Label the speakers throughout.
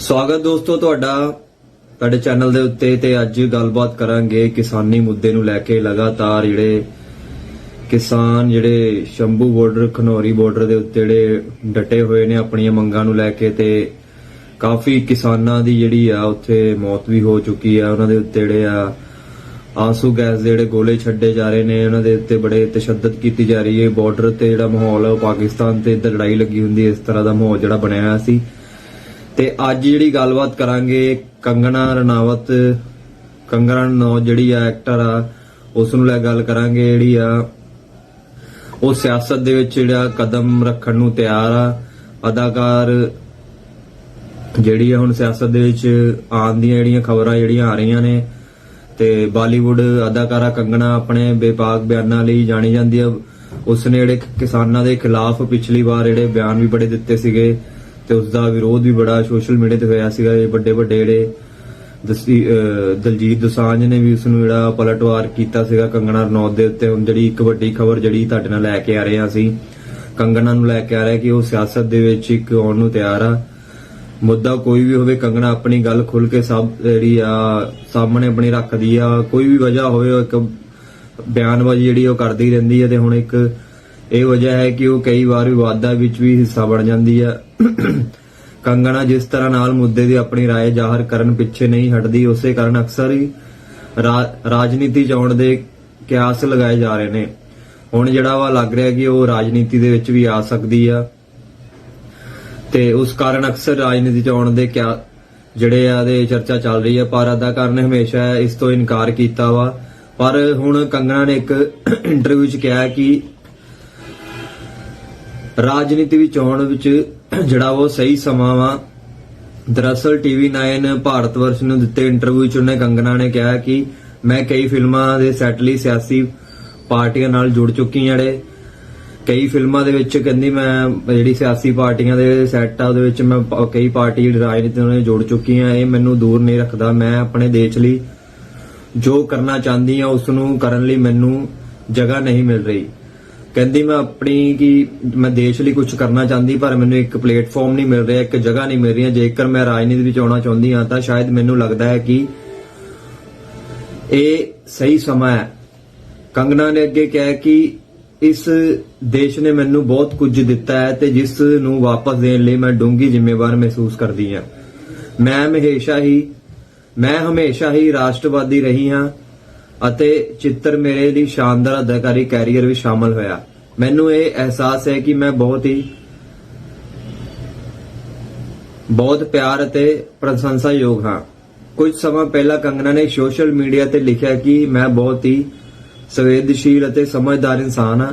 Speaker 1: ਸਵਾਗਤ ਦੋਸਤੋ ਤੁਹਾਡਾ ਤੁਹਾਡੇ ਚੈਨਲ ਦੇ ਉੱਤੇ ਤੇ ਅੱਜ ਗੱਲਬਾਤ ਕਰਾਂਗੇ ਕਿਸਾਨੀ ਮੁੱਦੇ ਨੂੰ ਲੈ ਕੇ ਲਗਾਤਾਰ ਜਿਹੜੇ ਕਿਸਾਨ ਜਿਹੜੇ ਸ਼ੰਭੂ ਬਾਰਡਰ ਖਨੌਰੀ ਬਾਰਡਰ ਦੇ ਉੱਤੇ ਜਿਹੜੇ ਡਟੇ ਹੋਏ ਨੇ ਆਪਣੀਆਂ ਮੰਗਾਂ ਨੂੰ ਲੈ ਕੇ ਤੇ ਕਾਫੀ ਕਿਸਾਨਾਂ ਦੀ ਜਿਹੜੀ ਆ ਉੱਥੇ ਮੌਤ ਵੀ ਹੋ ਚੁੱਕੀ ਆ। ਉਹਨਾਂ ਦੇ ਉੱਤੇ ਜਿਹੜੇ ਆ ਆਂਸੂ ਗੈਸ ਦੇ ਜਿਹੜੇ ਗੋਲੇ ਛੱਡੇ ਜਾ ਰਹੇ ਨੇ, ਉਹਨਾਂ ਦੇ ਉੱਤੇ ਬੜੇ ਤਸ਼ੱਦਦ ਕੀਤੀ ਜਾ ਰਹੀ ਹੈ। ਬਾਰਡਰ ਤੇ ਜਿਹੜਾ ਮਾਹੌਲ ਹੈ ਉਹ ਪਾਕਿਸਤਾਨ ਤੇ ਇੱਧਰ ਲੜਾਈ ਲੱਗੀ ਹੁੰਦੀ ਹੈ, ਇਸ ਤਰ੍ਹਾਂ ਦਾ ਮਾਹੌਲ ਜਿਹੜਾ ਬਣਿਆ ਹੋਇਆ ਸੀ। ਤੇ ਅੱਜ ਜਿਹੜੀ ਗੱਲਬਾਤ ਕਰਾਂਗੇ ਕੰਗਣਾ ਰਣਾਵਤ, ਕੰਗਣਾ ਰਣੌਤ ਜਿਹੜੀ ਆ ਐਕਟਰ ਆ ਉਸ ਨੂੰ ਲੈ ਗੱਲ ਕਰਾਂਗੇ ਜਿਹੜੀ ਆ, ਉਹ ਸਿਆਸਤ ਦੇ ਵਿੱਚ ਜਿਹੜਾ ਕਦਮ ਰੱਖਣ ਨੂੰ ਤਿਆਰ ਆ। ਅਦਾਕਾਰ ਜਿਹੜੀ ਆ ਹੁਣ ਸਿਆਸਤ ਦੇ ਵਿੱਚ ਆਉਣ ਦੀਆਂ ਜਿਹੜੀਆਂ ਖਬਰਾਂ ਜਿਹੜੀਆਂ ਆ ਰਹੀਆਂ ਨੇ ਤੇ ਬਾਲੀਵੁੱਡ ਅਦਾਕਾਰਾ ਕੰਗਣਾ ਆਪਣੇ ਬੇਪਾਕ ਬਿਆਨਾਂ ਲਈ ਜਾਣੀ ਜਾਂਦੀ ਆ। ਉਸਨੇ ਜਿਹੜੇ ਕਿਸਾਨਾਂ ਦੇ ਖਿਲਾਫ ਪਿਛਲੀ ਵਾਰ ਜਿਹੜੇ ਬਿਆਨ ਵੀ ਬੜੇ ਦਿੱਤੇ ਸੀਗੇ। ਤੇ ਉਸ ਦਾ ਵਿਰੋਧ ਵੀ ਬੜਾ ਸੋਸ਼ਲ ਮੀਡੀਆ ਤੇ ਹੋਇਆ ਸੀਗਾ, ਇਹ ਵੱਡੇ ਵੱਡੇ ਜਿਹੜੇ ਦਲਜੀਤ ਦੋਸਾਂਝ ਨੇ ਵੀ ਉਸ ਨੂੰ ਜਿਹੜਾ ਪਲਟਵਾਰ ਕੀਤਾ ਸੀਗਾ ਕੰਗਣਾ ਰਣੌਤ ਦੇ ਉੱਤੇ। ਹੁਣ ਜਿਹੜੀ ਇੱਕ ਵੱਡੀ ਖਬਰ ਜਿਹੜੀ ਤੁਹਾਡੇ ਨਾਲ ਲੈ ਕੇ ਆ ਰਹੇ ਹਾਂ ਅਸੀਂ, ਕੰਗਣਾ ਨੂੰ ਲੈ ਕੇ ਆ ਰਿਹਾ ਕਿ ਉਹ ਸਿਆਸਤ ਦੇ ਵਿੱਚ ਇੱਕ ਆਉਣ ਨੂੰ ਤਿਆਰ ਆ। ਮੁੱਦਾ ਕੋਈ ਵੀ ਹੋਵੇ, ਕੰਗਣਾ ਆਪਣੀ ਗੱਲ ਖੁੱਲ ਕੇ ਸਭ, ਜਿਹੜੀ ਆ, ਸਾਹਮਣੇ ਆਪਣੀ ਰੱਖਦੀ ਆ। ਕੋਈ ਵੀ ਵਜ੍ਹਾ ਹੋਵੇ ਇੱਕ ਬਿਆਨਬਾਜ਼ੀ ਜਿਹੜੀ ਉਹ ਕਰਦੀ ਰਹਿੰਦੀ ਹੈ ਤੇ ਹੁਣ ਇੱਕ ਇਹ ਵਜ੍ਹਾ ਹੈ ਕਿ ਉਹ ਕਈ ਵਾਰ ਵਿਵਾਦਾਂ ਵਿੱਚ ਵੀ ਹਿੱਸਾ ਬਣ ਜਾਂਦੀ ਆ ਕੰਗਣਾ ਜਿਸ ਤਰ੍ਹਾਂ ਨਾਲ ਮੁੱਦੇ ਦੀ ਆਪਣੀ رائے ਜ਼ਾਹਰ ਕਰਨ ਪਿੱਛੇ ਨਹੀਂ ਹਟਦੀ ਉਸੇ ਕਾਰਨ ਅਕਸਰ ਹੀ ਰਾ- ਰਾਜਨੀਤੀ ਚ ਆਉਣ ਦੇ ਕਿਆਸ ਲਗਾਏ ਜਾ ਰਹੇ ਨੇ ਹੁਣ ਜਿਹੜਾ ਵਾ ਲੱਗ ਰਿਹਾ ਕਿ ਉਹ ਰਾਜਨੀਤੀ ਦੇ ਵਿੱਚ ਵੀ ਆ ਸਕਦੀ ਆ ਤੇ ਉਸ ਕਾਰਨ ਅਕਸਰ ਰਾਜਨੀਤੀ ਚ ਆਉਣ ਦੇ ਕਿਆ ਜਿਹੜੇ ਆ ਦੇ ਚਰਚਾ ਚੱਲ ਰਹੀ ਹੈ ਪਰ ਅਦਾਕਾਰ ਨੇ ਹਮੇਸ਼ਾ ਇਸ ਤੋਂ ਇਨਕਾਰ ਕੀਤਾ ਵਾ ਪਰ ਹੁਣ ਕੰਗਣਾ ਨੇ ਇੱਕ ਇੰਟਰਵਿਊ 'ਚ ਕਿਹਾ ਕਿ ਰਾਜਨੀਤੀ ਵਿੱਚ ਆਉਣ ਵਿੱਚ ਜਿਹੜਾ ਉਹ ਸਹੀ ਸਮਾਂ ਵਾ, ਦਰਅਸਲ ਟੀਵੀ 9 ਭਾਰਤ ਵਰਸ਼ ਨੂੰ ਦਿੱਤੇ ਇੰਟਰਵਿਊ 'ਚ ਉਹਨੇ ਕੰਗਣਾ ਨੇ ਕਿਹਾ ਕਿ ਮੈਂ ਕਈ ਫਿਲਮਾਂ ਦੇ ਸੈੱਟ ਲਈ ਸਿਆਸੀ ਪਾਰਟੀਆਂ ਨਾਲ ਜੁੜ ਚੁੱਕੀ ਹਾਂ ਜਿਹੜੇ। ਕਈ ਫਿਲਮਾਂ ਦੇ ਵਿੱਚ ਕਹਿੰਦੀ ਮੈਂ ਜਿਹੜੀ ਸਿਆਸੀ ਪਾਰਟੀਆਂ ਦੇ ਸੈੱਟ ਆ, ਉਹਦੇ ਵਿੱਚ ਮੈਂ ਕਈ ਪਾਰਟੀ ਜਿਹੜੀ ਰਾਜਨੀਤੀ ਨਾਲ ਜੁੜ ਚੁੱਕੀ ਹਾਂ, ਇਹ ਮੈਨੂੰ ਦੂਰ ਨਹੀਂ ਰੱਖਦਾ। ਮੈਂ ਆਪਣੇ ਦੇਸ਼ ਲਈ ਜੋ ਕਰਨਾ ਚਾਹੁੰਦੀ ਹਾਂ ਉਸ ਨੂੰ ਕਰਨ ਲਈ ਮੈਨੂੰ ਜਗ੍ਹਾ ਨਹੀਂ ਮਿਲ ਰਹੀ। ਕਹਿੰਦੀ ਮੈਂ ਆਪਣੀ ਕਿ ਮੈਂ ਦੇਸ਼ ਲਈ ਕੁਝ ਕਰਨਾ ਚਾਹੁੰਦੀ, ਪਰ ਮੈਨੂੰ ਇੱਕ ਪਲੇਟਫਾਰਮ ਨਹੀਂ ਮਿਲ ਰਿਹਾ, ਇੱਕ ਜਗ੍ਹਾ ਨਹੀਂ ਮਿਲ ਰਹੀ ਜੇਕਰ ਮੈਂ ਰਾਜਨੀਤੀ ਵਿੱਚ ਆਉਣਾ ਚਾਹੁੰਦੀ ਹਾਂ, ਤਾਂ ਸ਼ਾਇਦ ਮੈਨੂੰ ਲੱਗਦਾ ਹੈ ਕਿ ਇਹ ਸਹੀ ਸਮਾਂ ਹੈ। ਕੰਗਨਾ ਨੇ ਅੱਗੇ ਕਿਹਾ ਕਿ ਇਸ ਦੇਸ਼ ਨੇ ਮੈਨੂੰ ਬਹੁਤ ਕੁਝ ਦਿੱਤਾ ਹੈ ਤੇ ਜਿਸ ਨੂੰ ਵਾਪਸ ਦੇਣ ਲਈ ਮੈਂ ਡੂੰਗੀ ਜ਼ਿੰਮੇਵਾਰ ਮਹਿਸੂਸ ਕਰਦੀ ਹਾਂ। ਮੈਂ ਹਮੇਸ਼ਾ ਹੀ, ਮੈਂ ਹਮੇਸ਼ਾ ਹੀ ਰਾਸ਼ਟਰਵਾਦੀ ਰਹੀ ਹਾਂ। ਅਤੇ ਚਿੱਤਰ ਮੇਰੇ ਲਈ ਸ਼ਾਨਦਾਰ ਅਦਾਕਾਰੀ ਕੈਰੀਅਰ ਵਿੱਚ ਸ਼ਾਮਲ ਹੋਇਆ। ਮੈਨੂੰ ਇਹ ਅਹਿਸਾਸ ਹੈ ਕਿ ਮੈਂ ਬਹੁਤ ਹੀ ਬਹੁਤ ਪਿਆਰ ਅਤੇ ਪ੍ਰਸ਼ੰਸਾਯੋਗ ਹਾਂ। ਕੁਝ ਸਮਾਂ ਪਹਿਲਾਂ ਕੰਗਨਾ ਨੇ ਸੋਸ਼ਲ ਮੀਡੀਆ ਤੇ ਲਿਖਿਆ ਕਿ ਮੈਂ ਬਹੁਤ ਹੀ ਸੰਵੇਦਨਸ਼ੀਲ ਅਤੇ ਸਮਝਦਾਰ ਇਨਸਾਨ ਹਾਂ।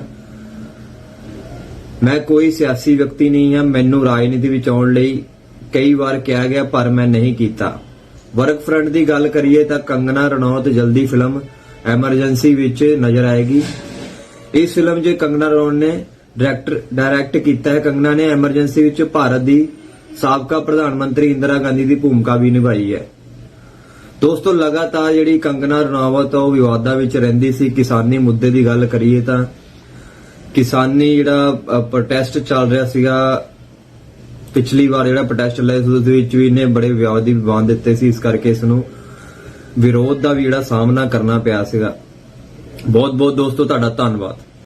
Speaker 1: ਮੈਂ ਕੋਈ ਸਿਆਸੀ ਵਿਅਕਤੀ ਨਹੀਂ ਹਾਂ। ਮੈਨੂੰ ਰਾਜਨੀਤੀ ਵਿੱਚ ਆਉਣ ਲਈ ਕਈ ਵਾਰ ਕਿਹਾ ਗਿਆ, ਪਰ ਮੈਂ ਨਹੀਂ ਕੀਤਾ। ਵਰਕ ਫਰੰਟ ਦੀ ਗੱਲ ਕਰੀਏ ਤਾਂ ਕੰਗਨਾ ਰਣੌਤ ਜਲਦੀ ਫਿਲਮ ਐਮਰਜੈਂਸੀ ਵਿੱਚ ਨਜ਼ਰ ਆਏਗੀ। ਇਸ ਫਿਲਮ 'ਚ ਕੰਗਨਾ ਰਣੌਤ ਨੇ ਡਾਇਰੈਕਟਰ ਡਾਇਰੈਕਟ ਕੀਤਾ ਹੈ। ਕੰਗਨਾ ਨੇ ਐਮਰਜੈਂਸੀ ਵਿੱਚ ਭਾਰਤ ਦੀ ਸਾਬਕਾ ਪ੍ਰਧਾਨ ਮੰਤਰੀ ਇੰਦਰਾ ਗਾਂਧੀ ਦੀ ਭੂਮਿਕਾ ਵੀ ਨਿਭਾਈ ਹੈ। ਦੋਸਤੋ, ਲਗਾਤਾਰ ਜਿਹੜੀ ਕੰਗਨਾ ਰਣਾਵਤ ਉਹ ਵਿਵਾਦਾਂ ਵਿੱਚ ਰਹਿੰਦੀ ਸੀ। ਕਿਸਾਨੀ ਮੁੱਦੇ ਦੀ ਗੱਲ ਕਰੀਏ ਤਾਂ ਕਿਸਾਨੀ ਜਿਹੜਾ ਪ੍ਰੋਟੈਸਟ ਚੱਲ ਰਿਹਾ ਸੀਗਾ ਪਿਛਲੀ ਵਾਰ ਜਿਹੜਾ ਪ੍ਰੋਟੈਸਟ ਚੱਲਿਆ ਸੀ ਉਸ ਵਿੱਚ ਵੀ ਇਹਨੇ ਬੜੇ ਵਿਵਾਦੀ ਵਿਵਾਦ ਦਿੱਤੇ ਸੀ। ਇਸ ਕਰਕੇ ਇਸ ਨੂੰ ਵਿਰੋਧ ਦਾ ਵੀ ਜਿਹੜਾ ਸਾਹਮਣਾ ਕਰਨਾ ਪਿਆ ਸੀਗਾ। ਬਹੁਤ ਬਹੁਤ ਦੋਸਤੋ, ਤੁਹਾਡਾ ਧੰਨਵਾਦ।